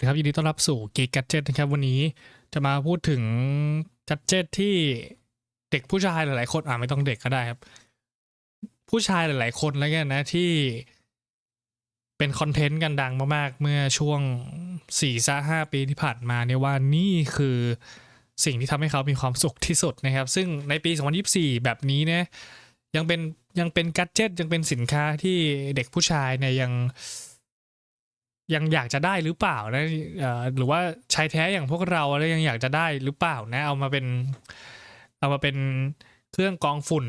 ดีครับยินดีต้อนรับสู่ Geek Gadget นะครับ วันนี้จะมาพูดถึง gadget ที่เด็กผู้ชายหลายๆ คนอ่าไม่ต้องเด็กก็ได้ครับ ผู้ชายหลาย ๆ คนแล้วกันนะที่เป็นคอนเทนต์กันดังมากๆ เมื่อช่วง4ี่ซห้าปีที่ผ่านมาเนี่ยว่านี่คือสิ่งที่ทำให้เขามีความสุขที่สุดนะครับ ซึ่งในปี 2024 แบบนี้เนี่ยยังเป็นยังเป็นกัจเจตยังเป็นสินค้าที่เด็กผู้ชายเนี่ยยัง ยังอยากจะได้หรือเปล่านะหรือว่าชายแท้อย่างพวกเราแล้วยังอยากจะได้หรือเปล่านะ เอามาเป็น เอามาเป็นเครื่องกรองฝุ่น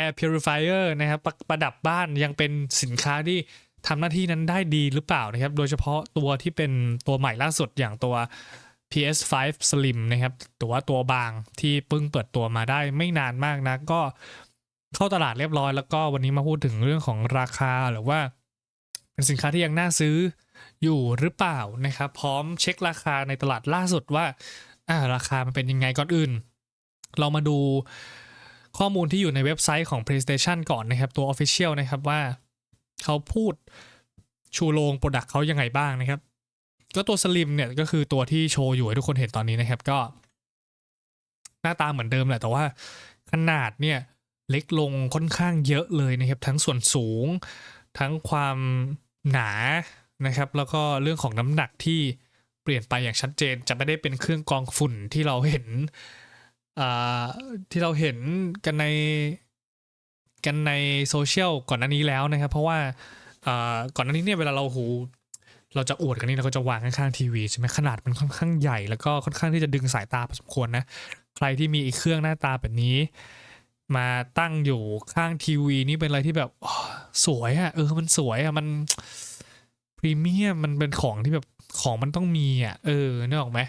Air Purifier นะครับประประดับบ้านยังเป็นสินค้าที่ทำหน้าที่นั้นได้ดีหรือเปล่านะครับ โดยเฉพาะตัวที่เป็นตัวใหม่ล่าสุดอย่างตัว PS5 Slim นะครับตัวว่าตัวบางที่เพิ่งเปิดตัวมาได้ไม่นานมากนะก็เข้าตลาดเรียบร้อยแล้วก็วันนี้มาพูดถึงเรื่องของราคาหรือว่า เป็นสินค้าที่ยังน่าซื้ออยู่หรือเปล่านะครับ พร้อมเช็คราคาในตลาดล่าสุดว่าอ่าราคามันเป็นยังไงก่อนอื่น เรามาดูข้อมูลที่อยู่ในเว็บไซต์ของ PlayStation ก่อนนะครับ ตัว Official นะครับว่าเขาพูดชูโรงโปรดักต์เขายังไงบ้างนะครับ ก็ตัวสลิมเนี่ยก็คือตัวที่โชว์อยู่ให้ทุกคนเห็นตอนนี้นะครับก็ หน้าตาเหมือนเดิมแหละแต่ว่าขนาดเนี่ยเล็กลงค่อนข้างเยอะเลยนะครับ ทั้งส่วนสูง ทั้งความ หนานะครับ แล้วก็เรื่องของน้ำหนักที่เปลี่ยนไปอย่างชัดเจน จะไม่ได้เป็นเครื่องกรองฝุ่นที่เราเห็นที่เราเห็นกันในกันในโซเชียลก่อนหน้านี้แล้วนะครับ เพราะว่าอ่าก่อนหน้านี้เนี่ยเวลาเราหูเราจะอวดกันนี่เราก็จะวางข้างๆทีวีใช่ไหมขนาดมันค่อนข้างใหญ่ แล้วก็ค่อนข้างที่จะดึงสายตาพอสมควรนะ ใครที่มีอีกเครื่องหน้าตาแบบนี้ มาตั้งอยู่ข้างทีวีนี่เป็นอะไรที่แบบสวยอะ่ะ เออ มันสวยอะ่ะ มันพรีเมียมมันเป็นของที่แบบของมันต้องมีอะ่ะ เออนึกออกไหม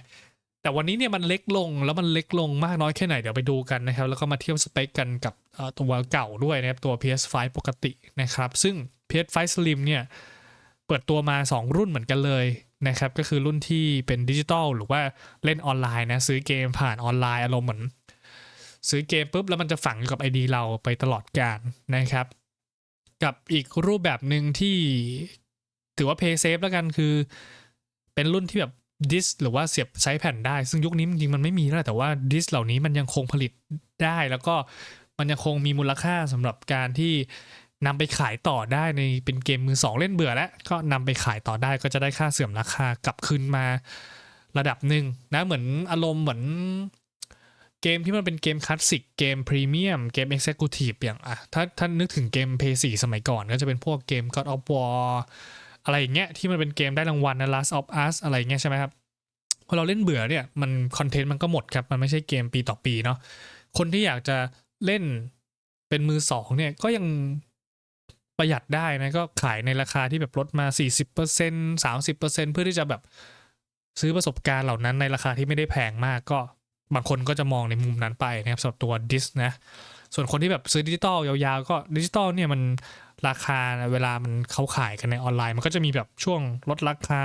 แต่วันนี้เนี่ยมันเล็กลงแล้วมันเล็กลงมากน้อยแค่ไหนเดี๋ยวไปดูกันนะครับ แล้วก็มาเทียบสเปคกันกับตัวเก่าด้วยนะครับ ตัว PS5 ปกตินะครับ ซึ่ง PS5 Slim เนี่ยเปิดตัวมา 2 รุ่นเหมือนกันเลยนะครับ ก็คือรุ่นที่เป็นดิจิตอลหรือว่าเล่นออนไลน์นะ ซื้อเกมผ่านออนไลน์อารมณ์เหมือน ซื้อเกมปุ๊บแล้วมันจะฝังอยู่กับ ID เราไปตลอดกาลนะครับ กับอีกรูปแบบหนึ่งที่ถือว่า Pay Safe แล้วกันคือ เป็นรุ่นที่แบบดิสหรือว่าเสียบใช้แผ่นได้ ซึ่งยุคนี้จริงมันไม่มีแล้วแหละแต่ว่าดิสเหล่านี้มันยังคงผลิตได้ แล้วก็มันยังคงมีมูลค่าสำหรับการที่นำไปขายต่อได้ในเป็นเกมมือสองเล่นเบื่อแล้ว ก็นำไปขายต่อได้ก็จะได้ค่าเสื่อมราคากลับคืนมาระดับหนึ่งนะเหมือนอารมณ์เหมือน เกมที่มันเป็นเกมคลาสสิกเกมพรีเมียมเกมเอ็กเซคิวทีฟอย่างอะถ้าถ้านนึกถึงเกม p 4สมัยก่อน ก็จะเป็นพวกเกม God of War อะไรอย่างเงี้ยที่มันเป็นเกมได้รางวัลนะ Last of Us อะไรอย่างเงี้ยใช่ไหมครับพอเราเล่นเบื่อเนี่ยมันคอนเทนต์มันก็หมดครับมันไม่ใช่เกมปีต่อปีเนาะคนที่อยากจะเล่นเป็นมือสองเนี่ยก็ยังประหยัดได้นะก็ขายในราคาที่แบบลดมา 40% 30%เพื่อที่จะแบบซื้อประสบการณ์เหล่านั้นในราคาที่ไม่ได้แพงมากก็ บางคนก็จะมองในมุมนั้นไปนะครับสำหรับตัวดิสนะส่วนคนที่แบบซื้อดิจิตอลยาวๆ ก็ดิจิตอลเนี่ยมันราคาเวลามันเขาขายกันในออนไลน์ มันก็จะมีแบบช่วงลดราคา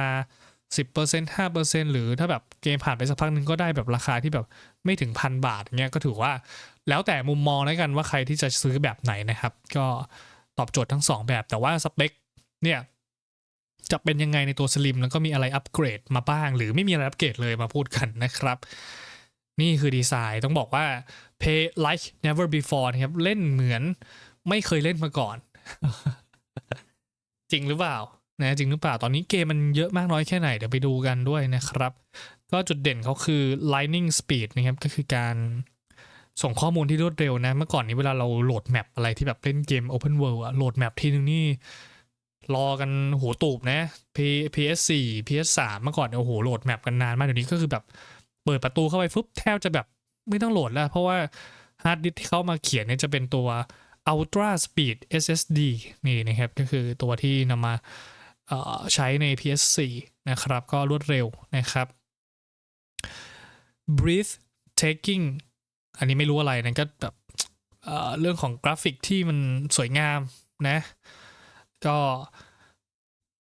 10% 5%หรือถ้าแบบเกมผ่านไปสักพักหนึ่งก็ได้แบบราคาที่แบบไม่ถึงพันบาทเงี้ยก็ถือว่าแล้วแต่มุมมองแล้วกันว่าใครที่จะซื้อแบบไหนนะครับ ก็ตอบโจทย์ทั้งสองแบบแต่ว่าสเปคเนี่ยจะเป็นยังไงในตัวสลิมแล้วก็มีอะไรอัปเกรดมาบ้าง หรือไม่มีอะไรอัปเกรดเลยมาพูดกันนะครับ นี่คือดีไซน์ต้องบอกว่า play like never before นะครับ เล่นเหมือนไม่เคยเล่นมาก่อน จริงหรือเปล่านะจริงหรือเปล่าตอนนี้เกมมันเยอะมากน้อยแค่ไหน เดี๋ยวไปดูกันด้วยนะครับ ก็จุดเด่นเขาคือ lightning speed นะครับ ก็คือการส่งข้อมูลที่รวดเร็วนะ เมื่อก่อนนี้เวลาเราโหลดแมปอะไรที่แบบเล่นเกม open world อะโหลดแมปทีนึงนี่รอกันโหตูบนะ p s 4 PS3 เมื่อก่อนโอ้โหโหลดแมปกันนานมากเดี๋ยวนี้ก็คือแบบ เปิดประตูเข้าไปฟึบแทบจะแบบไม่ต้องโหลดแล้ว เพราะว่าฮาร์ดดิสก์ที่เขามาเขียนเนี่ยจะเป็นตัว Ultra Speed SSD นี่นะครับก็คือตัวที่นำมาใช้ใน PS4 นะครับ ก็รวดเร็วนะครับ Breath Taking อันนี้ไม่รู้อะไรนะก็แบบเเรื่องของกราฟิกที่มันสวยงามนะ ก็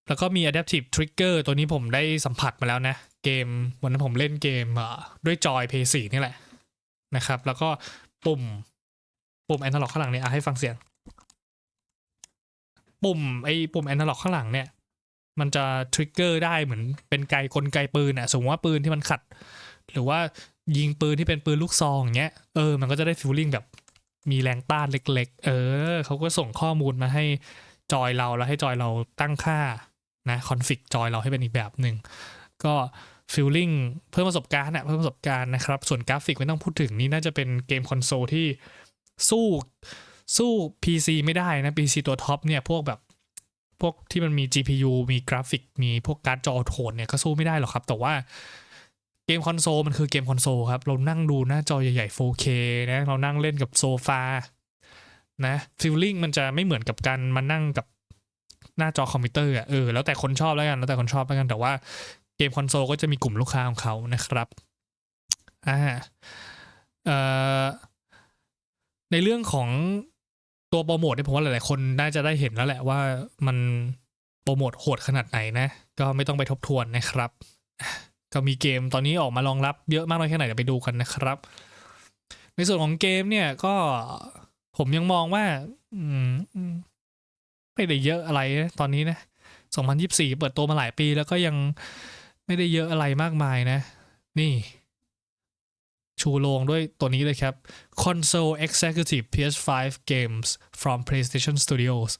แล้วก็มี Adaptive Trigger ตัวนี้ผมได้สัมผัสมาแล้วนะ เกม วันนั้นผมเล่นเกมเอ่อด้วยจอย PS4 นี่แหละนะครับ แล้วก็ปุ่ม ปุ่ม Analog ข้างหลังเนี่ยอะให้ฟังเสียง ปุ่มไอ้ปุ่ม Analog ข้างหลังเนี่ย มันจะทริกเกอร์ได้เหมือนเป็นไกกลไกปืนอะสมมติว่าปืนที่มันขัด หรือว่ายิงปืนที่เป็นปืนลูกซองอย่างเงี้ยเออมันก็จะได้ฟีลลิ่งแบบมีแรงต้านเล็ก ๆ เออเขาก็ส่งข้อมูลมาให้จอยเราแล้วให้จอยเราตั้งค่านะคอนฟิกจอยเราให้เป็นอีกแบบหนึ่ง ก็ฟีลลิ่งเพิ่มประสบการณ์อะเพิ่มประสบการณ์นะครับ ส่วนกราฟิกไม่ต้องพูดถึงนี่น่าจะเป็นเกมคอนโซลที่สู้สู้ PC ไม่ได้นะ PC ตัวท็อปเนี่ยพวกแบบพวกที่มันมี GPU มีกราฟิก มีพวกการ์ดจอโทนเนี่ยก็สู้ไม่ได้หรอกครับ แต่ว่าเกมคอนโซลมันคือเกมคอนโซลครับ เรานั่งดูหน้าจอใหญ่ๆ 4K นะ เรานั่งเล่นกับโซฟา นะฟีลลิ่งมันจะไม่เหมือนกับการมานั่งกับหน้าจอคอมพิวเตอร์อะเออแล้วแต่คนชอบแล้วกันแล้วแต่คนชอบแล้วกันแต่ว่า เกมคอนโซลก็จะมีกลุ่มลูกค้าของเขานะครับอ่าเอ่อในเรื่องของตัวโปรโมทเนี่ยผมว่าหลายๆคนน่าจะได้เห็นแล้วแหละว่ามันโปรโมทโหดขนาดไหนนะ ก็ไม่ต้องไปทบทวนนะครับ ก็มีเกมตอนนี้ออกมารองรับเยอะมากน้อยแค่ไหนเดี๋ยวไปดูกันนะครับ ในส่วนของเกมเนี่ยก็ผมยังมองว่า อืมไม่ได้เยอะอะไรนะตอนนี้นะ 2024 เปิดตัวมาหลายปีแล้วก็ยัง ไม่ได้เยอะอะไรมากมายนะ นี่ ชูโรงด้วยตัวนี้เลยครับ Console Executive PS5 Games from PlayStation Studios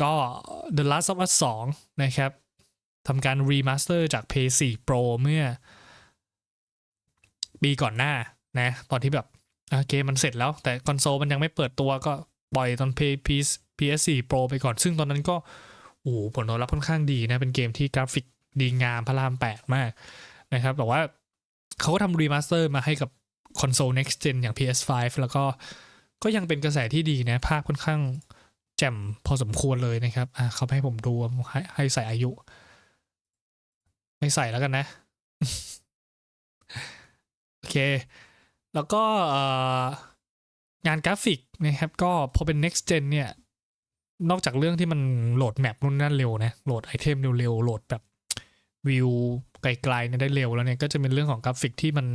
ก็ The Last of Us 2 นะครับทำการรีมาสเตอร์จาก PS4 Pro เมื่อ ปีก่อนหน้านะ ตอนที่แบบเกมมันเสร็จแล้ว แต่คอนโซลมันยังไม่เปิดตัวก็ปล่อยตอน PS4 Pro ไปก่อน ซึ่งตอนนั้นก็โอ้ผลตอบรับค่อนข้างดีนะ เป็นเกมที่กราฟิก ดีงามพระรามแปดมากนะครับแต่ว่าเขาก็ทำรีมาสเตอร์มาให้กับคอนโซล next gen อย่าง PS5 แล้วก็ก็ยังเป็นกระแสที่ดีนะ ภาพค่อนข้างแจ่มพอสมควรเลยนะครับอ่าเขาให้ผมดูให้ให้ใส่อายุ ไม่ใส่แล้วกันนะ โอเค แล้วก็องานกราฟิกนะครับ ก็พอเป็น next gen เนี่ย นอกจากเรื่องที่มันโหลดแมปนู่นนั่นเร็วนะ โหลดไอเทมเร็วๆ โหลดแบบ วิวไกลๆเนี่ยได้เร็วแล้วเนี่ยก็จะเป็นเรื่องของกราฟิกที่มัน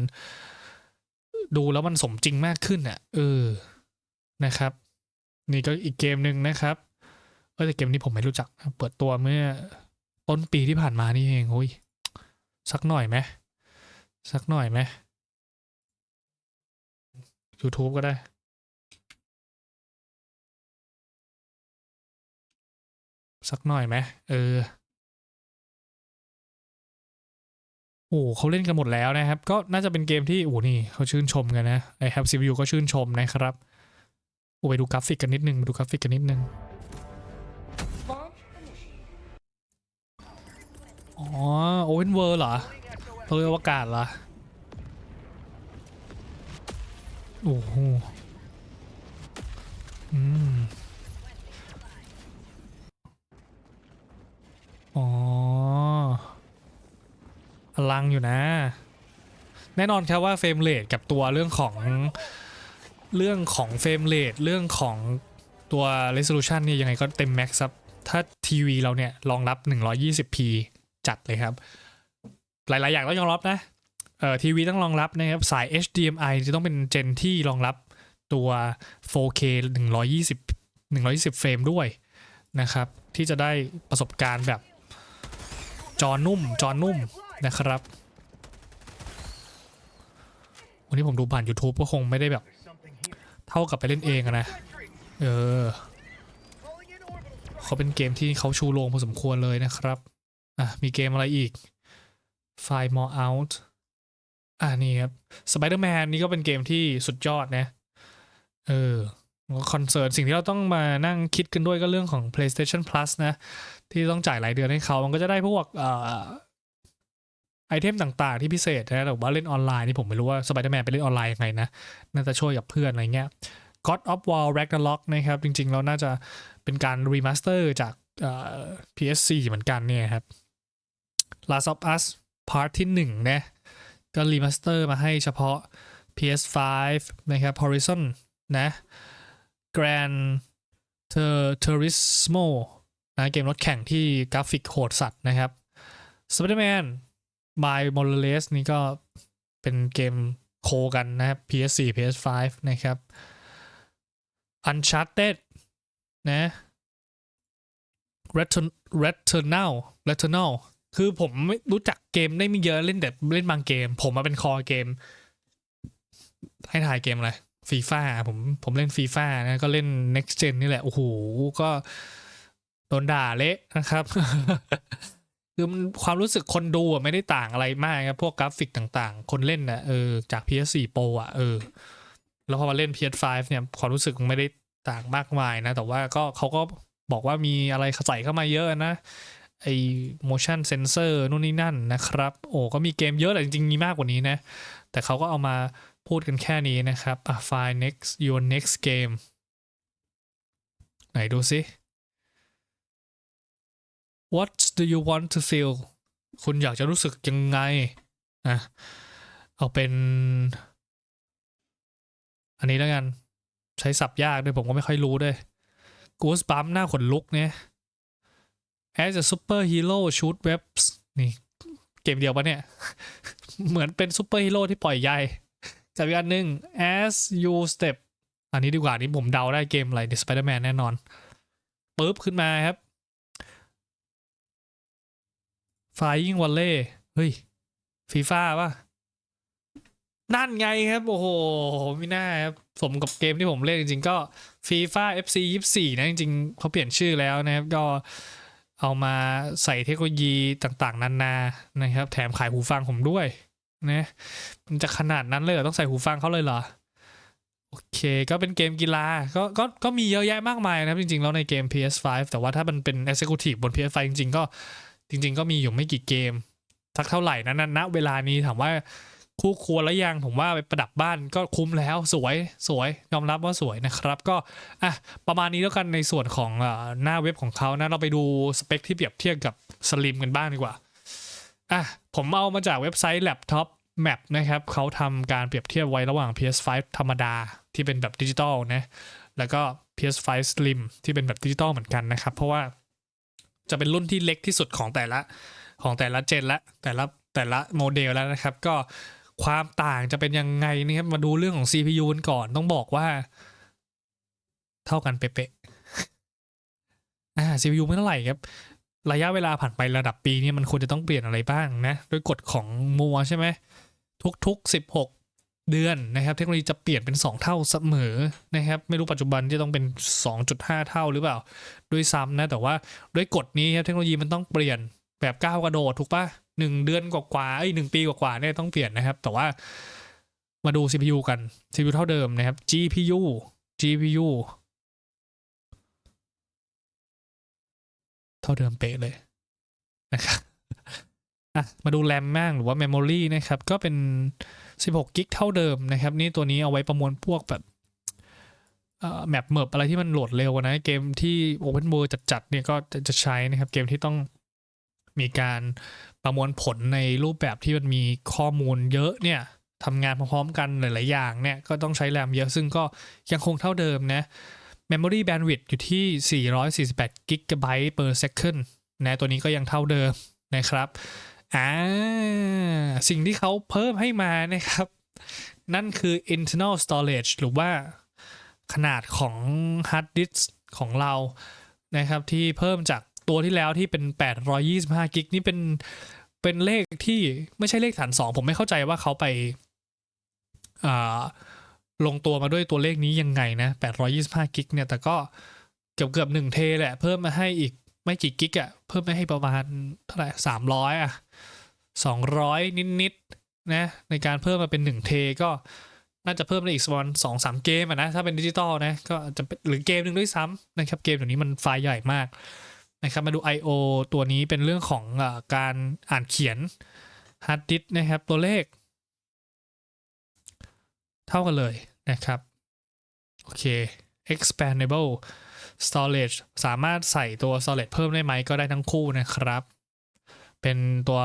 ดูแล้วมันสมจริงมากขึ้นอะเออนะครับ นี่ก็อีกเกมหนึ่งนะครับเออแต่เกมนี้ผมไม่รู้จัก เปิดตัวเมื่อต้นปีที่ผ่านมานี่เองโอ้ยสักหน่อยไหมสักหน่อยไหม YouTube ก็ได้ สักหน่อยไหมเออ โอ้เขาเล่นกันหมดแล้วนะครับ ก็น่าจะเป็นเกมที่โอ้นี่เขาชื่นชมกันนะไอ Have CPU ก็ชื่นชมนะครับโอ้ไปดูกราฟิกกันนิดนึงไปดูกราฟิกกันนิดนึงอ๋อโอเ n นเวิร์เหรอเพื่ออวกาศเหรอโอ้โหอืมอ๋อ พลังอยู่นะ แน่นอนครับว่าเฟรมเรทกับตัวเรื่องของเรื่องของเฟรมเรทเรื่องของตัว resolution เนี่ยยังไงก็เต็มแม็กซ์ครับ ถ้าทีวีเราเนี่ยรองรับ 120p จัดเลยครับ หลาย ๆ อย่างต้องยอมรับนะเอ่อทีวีต้องรองรับนะครับ สาย HDMI จะต้องเป็นเจนที่รองรับตัว 4K 120 120 เฟรมด้วยนะครับ ที่จะได้ประสบการณ์แบบจอนุ่ม จอนุ่ม นะครับ วันนี้ผมดูผ่าน YouTube ก็คงไม่ได้แบบ เท่ากับไปเล่นเองนะ เออเขาเป็นเกมที่เขาชูโรงพอสมควรเลยนะครับ อะ มีเกมอะไรอีก Five More Out อ่านี่ครับ Spider-Man นี่ก็เป็นเกมที่สุดยอดนะ เออคอนเสิร์ตสิ่งที่เราต้องมานั่งคิดกันด้วยก็เรื่องของ PlayStation Plus นะ ที่ต้องจ่ายรายเดือนให้เขา มันก็จะได้พวกเไอเทมต่างๆที่พิเศษนะแต่ว่าเล่นออนไลน์นี่ผมไม่รู้ว่า Spider-Man ไปเล่นออนไลน์ยังไงนะ น่าจะช่วยกับเพื่อนอะไรเงี้ย God of War Ragnarok นะครับ จริงๆ แล้วน่าจะเป็นการรีมาสเตอร์จากเอ่อ PS4 เหมือนกันเนี่ยครับ Last of Us Part ที่1นะก็รีมาสเตอร์มาให้เฉพาะ PS5 นะครับ Horizon นะ Grand Turismo นะเกมรถแข่งที่กราฟิกโหดสัตว์นะครับ Spider-Man by Morales นี่ก็เป็นเกมโคกันนะครับ PS4 PS5 นะครับ Uncharted นะ Return Returnal Returnal คือผมไม่รู้จักเกมได้ไม่เยอะเล่นแต่เล่นบางเกม ผมมาเป็นคอเกม ให้ถ่ายเกมอะไรฟีฟ่าผมผมเล่นฟีฟ่านะก็เล่น next gen นี่แหละ โอ้โห ก็โดนด่าเละนะครับ คือมันความรู้สึกคนดูอะไม่ได้ต่างอะไรมากครับพวกกราฟิกต่างๆ คนเล่นนะเออจาก PS4 Pro อะเออ แล้วพอมาเล่น PS5 เนี่ยความรู้สึกไม่ได้ต่างมากมายนะ แต่ว่าก็เขาก็บอกว่ามีอะไรใส่เข้ามาเยอะนะไอ้ motion sensor นู่นนี่นั่นนะครับ โอ้ก็มีเกมเยอะแต่จริงๆ มีมากกว่านี้นะ แต่เขาก็เอามาพูดกันแค่นี้นะครับ อะ find next your next game ไหนดูสิ what do you want to feel คุณอยากจะรู้สึกยังไงอะเอาเป็น อันนี้แล้วกัน ใช้สับยากด้วยผมก็ไม่ค่อยรู้ด้วย Goosebump หน้าขนลุกเนี่ย As a superhero shoot webs นี่ เกมเดียวปะเนี่ย เหมือนเป็นซูเปอร์ฮีโร่ที่ปล่อยใยกับอีกอันหนึ่ง as you step อันนี้ดีกว่านี่ผมเดาได้เกมอะไร The Spider-Man แน่นอนปุ๊บขึ้นมาครับ Flying Volley เฮ้ยฟีฟ่าป่ะ นั่นไงครับ โอ้โหไม่น่าครับ สมกับเกมที่ผมเล่นจริงๆ ก็ฟีฟ่า FC 24นะ จริงๆเขาเปลี่ยนชื่อแล้วนะครับ ก็เอามาใส่เทคโนโลยีต่างๆ นานานะครับ แถมขายหูฟังผมด้วยนะมันจะขนาดนั้นเลยเหรอต้องใส่หูฟังเขาเลยเหรอ โอเค ก็เป็นเกมกีฬาก็ก็ก็มีเยอะแยะมากมายนะครับ จริงๆ แล้วในเกม PS5 แต่ว่าถ้ามันเป็น Executive บน PS5 จริงๆ ก็ จริง ๆ ก็มีอยู่ไม่กี่เกม สักเท่าไหร่นะณเวลานี้ถามว่าคู่ควรแล้วยังผมว่าไปประดับบ้านก็คุ้มแล้วสวยสวยยอมรับว่าสวยนะครับ ก็อะประมาณนี้แล้วกันในส่วนของอหน้าเว็บของเขานะเราไปดูสเปคที่เปรียบเทียบกับสลิมกันบ้างดีกว่าอะผมเอามาจากเว็บไซต์ Laptop Map นะครับเขาทำการเปรียบเทียบไว้ระหว่าง PS5 ธรรมดาที่เป็นแบบดิจิตอลนะแล้วก็ PS5 Slim ที่เป็นแบบดิจิตอลเหมือนกันนะครับ เพราะว่า จะเป็นรุ่นที่เล็กที่สุดของแต่ละของแต่ละเจนละแต่ละแต่ละโมเดลแล้วนะครับ ก็ความต่างจะเป็นยังไงนะครับมาดูเรื่องของ CPU กันก่อนต้องบอกว่า เท่ากันเป๊ะๆอ่า CPU ไม่เท่าไหร่ครับ ระยะเวลาผ่านไประดับปีนี่มันควรจะต้องเปลี่ยนอะไรบ้างนะ ด้วยกฎของมัวใช่ไหมทุกๆ 16 เดือนนะครับเทคโนโลยีจะเปลี่ยนเป็น 2 เท่าเสมอนะครับไม่รู้ปัจจุบันจะต้องเป็น 2.5 เท่าหรือเปล่า ด้วยซ้ำนะ แต่ว่าด้วยกฎนี้ครับเทคโนโลยีมันต้องเปลี่ยนแบบก้าวกระโดดถูกปะหนึ่งเดือนกว่าๆเอ้หนึ่งปีกว่าๆเนี่ยต้องเปลี่ยนนะครับ แต่ว่ามาดู CPU กัน CPU เท่าเดิมนะครับ GPU GPU เท่าเดิมเป๊ะเลยนะครับมาดูแรมบ้างหรือว่า Memory นะครับ ก็เป็น 16กิกเท่าเดิมนะครับนี่ตัวนี้เอาไว้ประมวลพวกแบบแมปเมิบอะไรที่มันโหลดเร็วนะ เกมที่ Open World จัดๆเนี่ยก็จะใช้นะครับ เกมที่ต้องมีการประมวลผลในรูปแบบที่มันมีข้อมูลเยอะเนี่ยทำงานพร้อมๆกันหลายๆอย่างเนี่ย ก็ต้องใช้แรมเยอะซึ่งก็ยังคงเท่าเดิมนะ Memory Bandwidth อยู่ที่ 448 GB per second นะตัวนี้ก็ยังเท่าเดิมนะครับ อ่าสิ่งที่เขาเพิ่มให้มานะครับ นั่นคือ internal storage หรือว่าขนาดของ hard disk ของเรานะครับ ที่เพิ่มจากตัวที่แล้วที่เป็น 825 กิกนี่เป็นเป็นเลขที่ไม่ใช่เลขฐานสองผมไม่เข้าใจว่าเขาไปอ่าลงตัวมาด้วยตัวเลขนี้ยังไงนะ 825 กิกเนี่ย แต่ก็เกือบเกือบหนึ่งเทแหละ เพิ่มมาให้อีกไม่กี่กิกอะเพิ่มมาให้ประมาณเท่าไหร่สามร้อยอะ สองร้อยนิดๆนะในการเพิ่มมาเป็นหนึ่งเทก็น่าจะเพิ่มได้อีกประมาณสองสามเกมนะถ้าเป็นดิจิตอลนะก็จะหรือเกมหนึ่งด้วยซ้ำนะครับเกมตัวนี้มันไฟล์ใหญ่มากนะครับมาดู I/O ตัวนี้เป็นเรื่องของอการอ่านเขียนฮาร์ดดิสนะครับตัวเลข เท่ากันเลยนะครับ โอเค expandable storage สามารถใส่ตัว storage เพิ่มได้ไหมก็ได้ทั้งคู่นะครับ เป็นตัว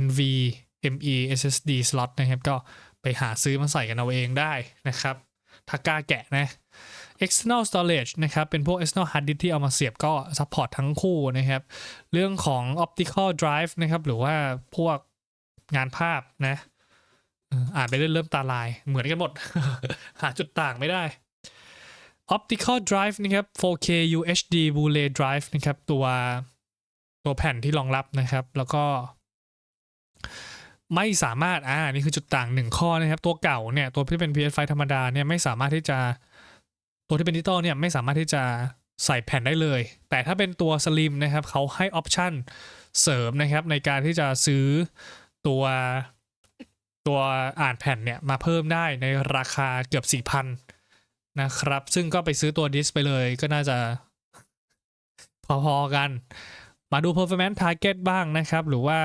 NVMe SSD slot นะครับ ก็ไปหาซื้อมาใส่กันเอาเองได้นะครับถ้ากล้าแกะนะ external storage นะครับ เป็นพวก external hard disk ที่เอามาเสียบก็ support ทั้งคู่นะครับ เรื่องของ optical drive นะครับ หรือว่าพวกงานภาพนะ อ่านไปเรื่อยเริ่มตาลาย เหมือนกันหมด หาจุดต่างไม่ได้ optical drive นะครับ 4K UHD Blu-ray drive นะครับ ตัว ตัวแผ่นที่รองรับนะครับ แล้วก็ไม่สามารถ อ่า นี่คือจุดต่างหนึ่งข้อนะครับ ตัวเก่าเนี่ย ตัวที่เป็น PS5 ธรรมดาเนี่ยไม่สามารถที่จะ ตัวที่เป็นดิจิตอลเนี่ยไม่สามารถที่จะใส่แผ่นได้เลย แต่ถ้าเป็นตัวสลิมนะครับเขาให้ออปชันเสริมนะครับในการที่จะซื้อตัวตัวอ่านแผ่นเนี่ยมาเพิ่มได้ในราคาเกือบ4,000นะครับ ซึ่งก็ไปซื้อตัวดิสไปเลยก็น่าจะพอๆกัน มาดู performance target บ้างนะครับ หรือว่า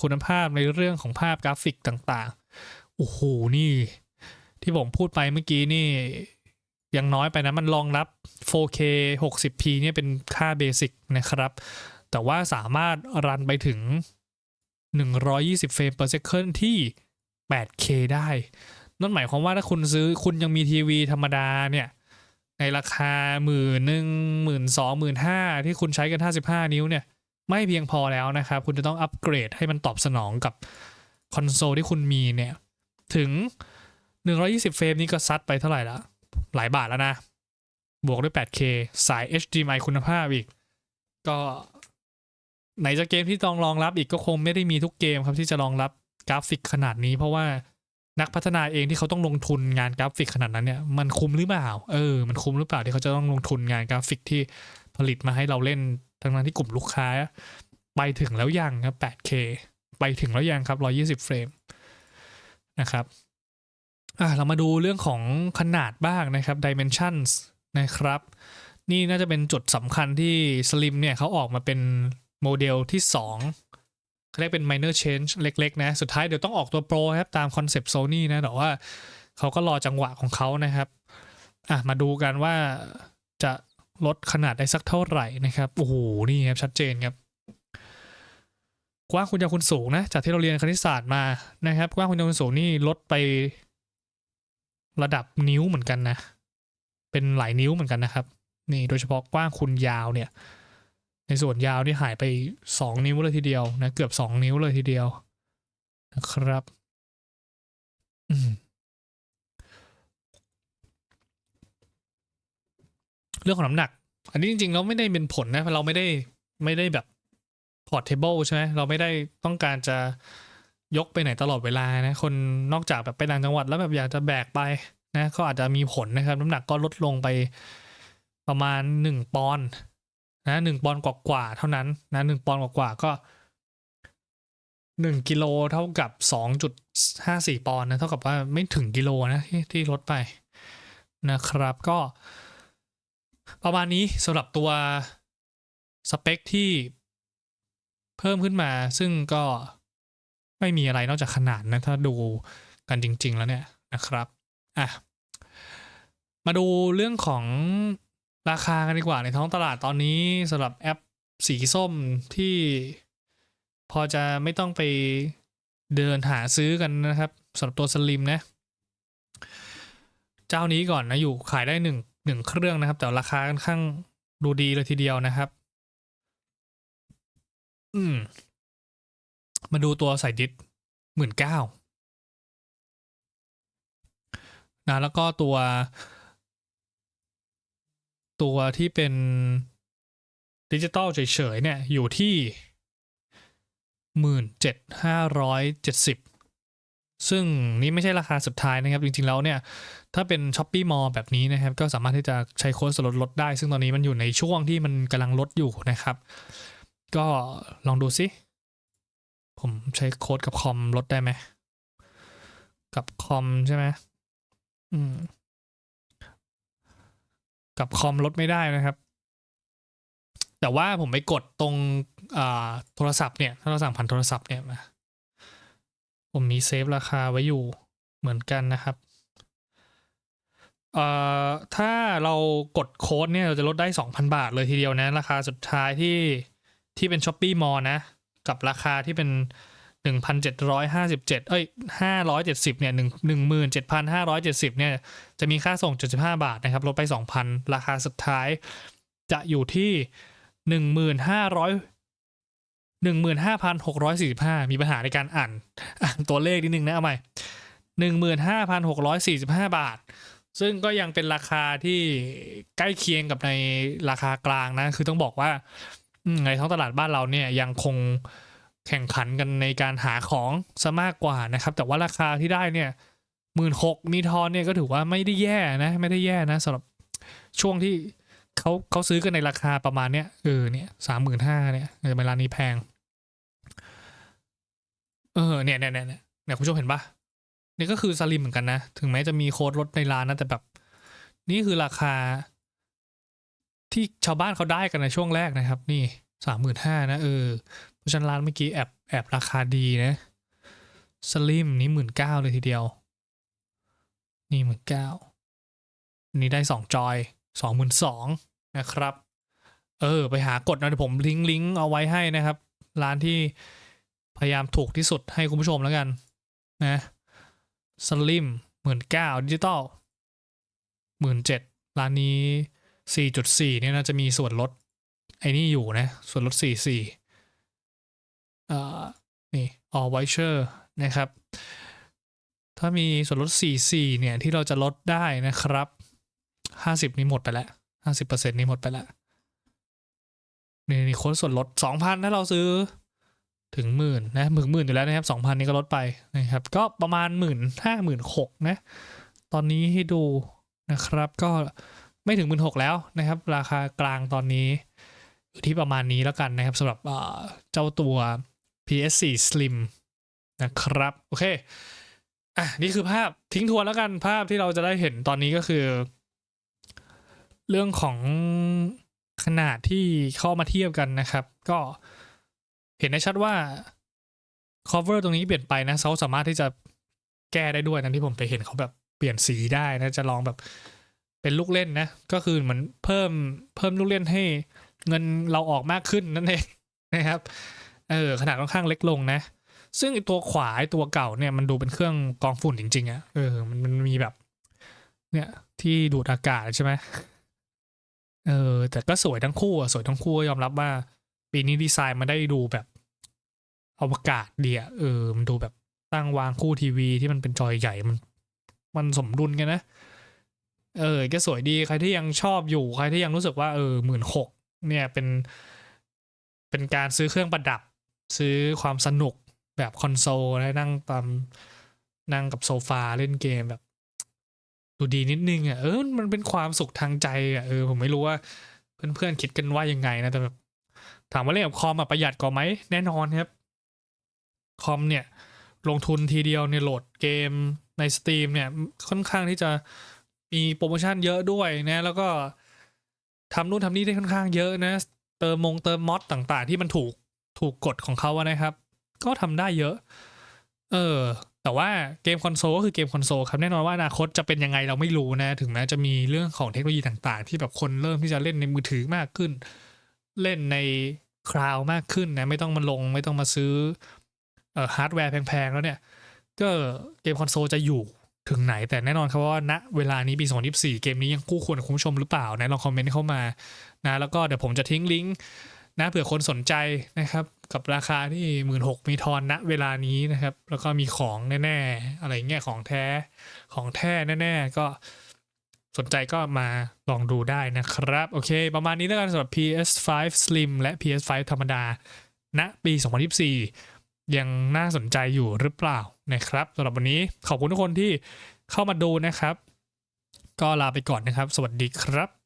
คุณภาพในเรื่องของภาพกราฟิกต่างๆ โอ้โห นี่ ที่ผมพูดไปเมื่อกี้นี่ยังน้อยไปนะมันรองรับ 4K 60p เนี่ยเป็นค่าเบสิกนะครับ แต่ว่าสามารถรันไปถึง 120เฟรม per second ที่ 8K ได้ นั่นหมายความว่าถ้าคุณซื้อคุณยังมีทีวีธรรมดาเนี่ย ในราคาหมื่นหนึ่งหมื่นสองหมื่นห้าที่คุณใช้กัน 55 นิ้วเนี่ย ไม่เพียงพอแล้วนะครับ คุณจะต้องอัปเกรดให้มันตอบสนองกับคอนโซลที่คุณมีเนี่ยถึง 120 เฟรมนี้ก็ซัดไปเท่าไหร่ละหลายบาทแล้วนะ บวกด้วย 8K สาย HDMI คุณภาพอีก ก็ไหนจะเกมที่ต้องรองรับอีกก็คงไม่ได้มีทุกเกมครับที่จะรองรับกราฟิกขนาดนี้เพราะว่านักพัฒนาเองที่เขาต้องลงทุนงานกราฟิกขนาดนั้นเนี่ยมันคุ้มหรือเปล่า เออ มันคุ้มหรือเปล่าที่เขาจะต้องลงทุนงานกราฟิกที่ผลิตมาให้เราเล่น ทั้งนั้นที่กลุ่มลูกค้า ไปถึงแล้วยังครับ 8K ไปถึงแล้วยังครับ 120 เฟรมนะครับอะเรามาดูเรื่องของขนาดบ้างนะครับ dimensions นะครับ นี่น่าจะเป็นจุดสำคัญที่ Slim เนี่ยเขาออกมาเป็นโมเดลที่ 2เขาเรียกเป็น minor change เล็ก ๆ นะ สุดท้ายเดี๋ยวต้องออกตัว Pro ครับ ตามคอนเซปต์ Sony นะ แต่ว่าเขาก็รอจังหวะของเขานะครับ อะ มาดูกันว่าจะ ลดขนาดได้สักเท่าไหร่นะครับ โอ้โห นี่ครับ ชัดเจนครับ กว้างคุณยาวคุณสูงนะ จากที่เราเรียนคณิตศาสตร์มานะครับ กว้างคุณยาวคุณสูงนี่ลดไประดับนิ้วเหมือนกันนะ เป็นหลายนิ้วเหมือนกันนะครับ นี่โดยเฉพาะกว้างคูณยาวเนี่ย ในส่วนยาวนี่หายไปสองนิ้วเลยทีเดียวนะ เกือบสองนิ้วเลยทีเดียวนะครับ อืม เรื่องของน้ำหนัก อันนี้จริงๆเราไม่ได้เป็นผลนะเราไม่ได้ไม่ได้แบบ portable ใช่ไหมเราไม่ได้ต้องการจะยกไปไหนตลอดเวลานะ คนนอกจากแบบไปต่างจังหวัดแล้วแบบอยากจะแบกไปนะก็อาจจะมีผลนะครับ น้ำหนักก็ลดลงไปประมาณหนึ่งปอนด์นะหนึ่งปอนด์กว่าๆเท่านั้นนะหนึ่งปอนด์กว่าๆก็หนึ่งกิโลเท่ากับสองจุดห้าสี่ปอนด์นะเท่ากับว่าไม่ถึงกิโลนะที่ที่ลดไปนะครับก็ ประมาณนี้สำหรับตัวสเปคที่เพิ่มขึ้นมา ซึ่งก็ไม่มีอะไรนอกจากขนาดนะ ถ้าดูกันจริง ๆ แล้วเนี่ยนะครับอะมาดูเรื่องของราคากันดีกว่าในท้องตลาดตอนนี้สำหรับแอปสีส้มที่พอจะไม่ต้องไปเดินหาซื้อกันนะครับสำหรับตัวสลิมนะ เจ้านี้ก่อนนะอยู่ขายได้หนึ่ง หนึ่งเครื่องนะครับ แต่ราคาค่อนข้างดูดีเลยทีเดียวนะครับ อืม มาดูตัวใส่ดิสหมื่นเก้านะแล้วก็ตัว ตัวที่เป็นดิจิตอลเฉยๆเนี่ย อยู่ที่หมื่นเจ็ดห้าร้อยเจ็ดสิบ ซึ่งนี่ไม่ใช่ราคาสุดท้ายนะครับ จริงๆแล้วเนี่ย ถ้าเป็น s h อ p e e Mall แบบนี้นะครับ ก็สามารถที่จะใช้โค้ดส่วนลดลดได้ ซึ่งตอนนี้มันอยู่ในช่วงที่มันกำลังลดอยู่นะครับ ก็ลองดูซิ ผมใช้โค้ดกับคอมลดได้ไหม กับคอมใช่ไหมอืม กับคอมลดไม่ได้นะครับแต่ว่าผมไปกดตรงโทรศัพท์เนี่ยถ้าเราสั่งผ่านโทรศัพท์เนี่ยมา ผมมีเซฟราคาไว้อยู่เหมือนกันนะครับเอ่อถ้าเรากดโค้ดเนี่ยเราจะลดได้ 2,000 บาทเลยทีเดียวนะ ราคาสุดท้ายที่ที่เป็น s h อ p e e Mall นะ กับราคาที่เป็น 1,757 เอ้ย 570 เนี่ย 1 17,570 เนี่ย จะมีค่าส่ง 75 บาทนะครับ ลดไป 2,000 ราคาสุดท้ายจะอยู่ที่ 15,000 15,645มีปัญหาในการอ่านอ่านตัวเลขนิดนึงนะเอาใหม่15,645บห้าบาท ซึ่งก็ยังเป็นราคาที่ใกล้เคียงกับในราคากลางนะ คือต้องบอกว่าในท้องตลาดบ้านเราเนี่ยยังคงแข่งขันกันในการหาของซะมากกว่านะครับ แต่ว่าราคาที่ได้เนี่ยหมื่นหกมีทอนเนี่ยก็ถือว่าไม่ได้แย่นะ ไม่ได้แย่นะสำหรับช่วงที่เขาเขาซื้อกันในราคาประมาณเนี้ยเออเนี่ยสามหมื่นห้าเนี่ยเออเวลานี้แพง เออเนี่ยเนี่ยเนี่ยเนี่ยคุณผู้ชมเห็นปะนี่ก็คือสลิมเหมือนกันนะ ถึงแม้จะมีโค้ดลดในร้านนะแต่แบบ นี่คือราคา ที่ชาวบ้านเขาได้กันในช่วงแรกนะครับ นี่สามหมื่นห้านะเออเพราะฉะนั้นร้านเมื่อกี้แอบแอบราคาดีนะสลิมนี่หมื่นเก้าเลยทีเดียว นี่หมื่นเก้านี่ได้สองจอยสองหมื่นสองนะครับ เออ ไปหากดนะเดี๋ยวผมลิงก์ลิงก์เอาไว้ให้นะครับ ร้านที่ พยายามถูกที่สุดให้คุณผู้ชมแล้วกัน นะสลิมหมื่นเก้าดิจิตอลหมื่นเจ็ดร้านนี้สี่จุดสี่เนี่ยนะจะมีส่วนลด ไอ้นี่อยู่นะ ส่วนลดสี่สี่เอ่อนี่ all voucher นะครับ ถ้ามีส่วนลดสี่สี่เนี่ย ที่เราจะลดได้นะครับห้าสิบนี้หมดไปแล้วห้าสิบเปอร์เซ็นต์นี้หมดไปแล้ว นี่นี่โค้ดส่วนลดสองพันถ้าเราซื้อ ถึงหมื่นนะหมื่นหมื่นอยู่แล้วนะครับสองพันนี้ก็ลดไปนะครับ ก็ประมาณหมื่นห้าหมื่นหกนะ ตอนนี้ให้ดูนะครับ ก็ไม่ถึงหมื่นหกแล้วนะครับ ราคากลางตอนนี้ อยู่ที่ประมาณนี้แล้วกันนะครับสำหรับเอ่อเจ้าตัว PS4 Slim นะครับ โอเคอะนี่คือภาพทิ้งทวนแล้วกันภาพที่เราจะได้เห็นตอนนี้ก็คือ เรื่องของขนาดที่เข้ามาเทียบกันนะครับ ก็ เห็นได้ชัดว่า cover ตรงนี้เปลี่ยนไปนะเขาสามารถที่จะแก้ได้ด้วยนะที่ผมไปเห็นเขาแบบเปลี่ยนสีได้นะจะลองแบบเป็นลูกเล่นนะ ก็คือเหมือนเพิ่มเพิ่มลูกเล่นให้เงินเราออกมากขึ้นนั่นเองนะครับเออขนาดค่อนข้างเล็กลงนะ ซึ่งตัวขวาตัวเก่าเนี่ยมันดูเป็นเครื่องกองฝุ่นจริงๆอะเออมันมันมีแบบ เนี่ยที่ดูดอากาศใช่ไหมเออแต่ก็สวยทั้งคู่อะสวยทั้งคู่ยอมรับว่า ปีนี้ดีไซน์มาได้ดูแบบ อวกาศดีอะเออมันดูแบบตั้งวางคู่ทีวีที่มันเป็นจอใหญ่มัน มันสมดุลกันนะ เออก็สวยดีใครที่ยังชอบอยู่ใครที่ยังรู้สึกว่าเออหมื่นหกเนี่ยเป็น เป็นการซื้อเครื่องประดับ ซื้อความสนุกแบบคอนโซลแล้วนั่งตามนั่งกับโซฟาเล่นเกมแบบ ดูดีนิดนึงอะเออมันเป็นความสุขทางใจอะเออผมไม่รู้ว่า เพื่อนๆคิดกันว่ายังไงนะแต่แบบถามว่าเล่นกับคอมอะประหยัดกว่าไหมแน่นอนครับ คอมเนี่ย ลงทุนทีเดียวเนี่ยโหลดเกมใน Steam เนี่ย ค่อนข้างที่จะมีโปรโมชั่นเยอะด้วยนะ แล้วก็ทำนู่นทำนี่ได้ค่อนข้างเยอะนะ เติมมงเติมมอดต่างๆ ที่มันถูกถูกกฎของเขาอะนะครับ ก็ทำได้เยอะ เออ แต่ว่าเกมคอนโซลก็คือเกมคอนโซลครับ แน่นอนว่าอนาคตจะเป็นยังไงเราไม่รู้นะ ถึงแม้จะมีเรื่องของเทคโนโลยีต่างๆ ที่แบบคนเริ่มที่จะเล่นในมือถือมากขึ้น เล่นในคลาวมากขึ้นนะ ไม่ต้องมาลง ไม่ต้องมาซื้อเอ่อ ฮาร์ดแวร์แพงๆ แล้วเนี่ย ก็เกมคอนโซลจะอยู่ถึงไหน แต่แน่นอนครับว่าณเวลานี้ปี 2024 เกมนี้ยังคู่ควรคุณผู้ชมหรือเปล่านะลองคอมเมนต์เข้ามานะแล้วก็เดี๋ยวผมจะทิ้งลิงก์นะเผื่อคนสนใจนะครับ กับราคาที่หมื่นหกมีทอนณเวลานี้นะครับ แล้วก็มีของแน่ๆ อะไรเงี้ยของแท้ของแท้แน่ๆ ก็สนใจก็มาลองดูได้นะครับ โอเค ประมาณนี้แล้วกันสำหรับ PS5 Slim และ PS5 ธรรมดาณปี 2024 ยังน่าสนใจอยู่หรือเปล่านะครับสำหรับวันนี้ขอบคุณทุกคนที่เข้ามาดูนะครับ ก็ลาไปก่อนนะครับ สวัสดีครับ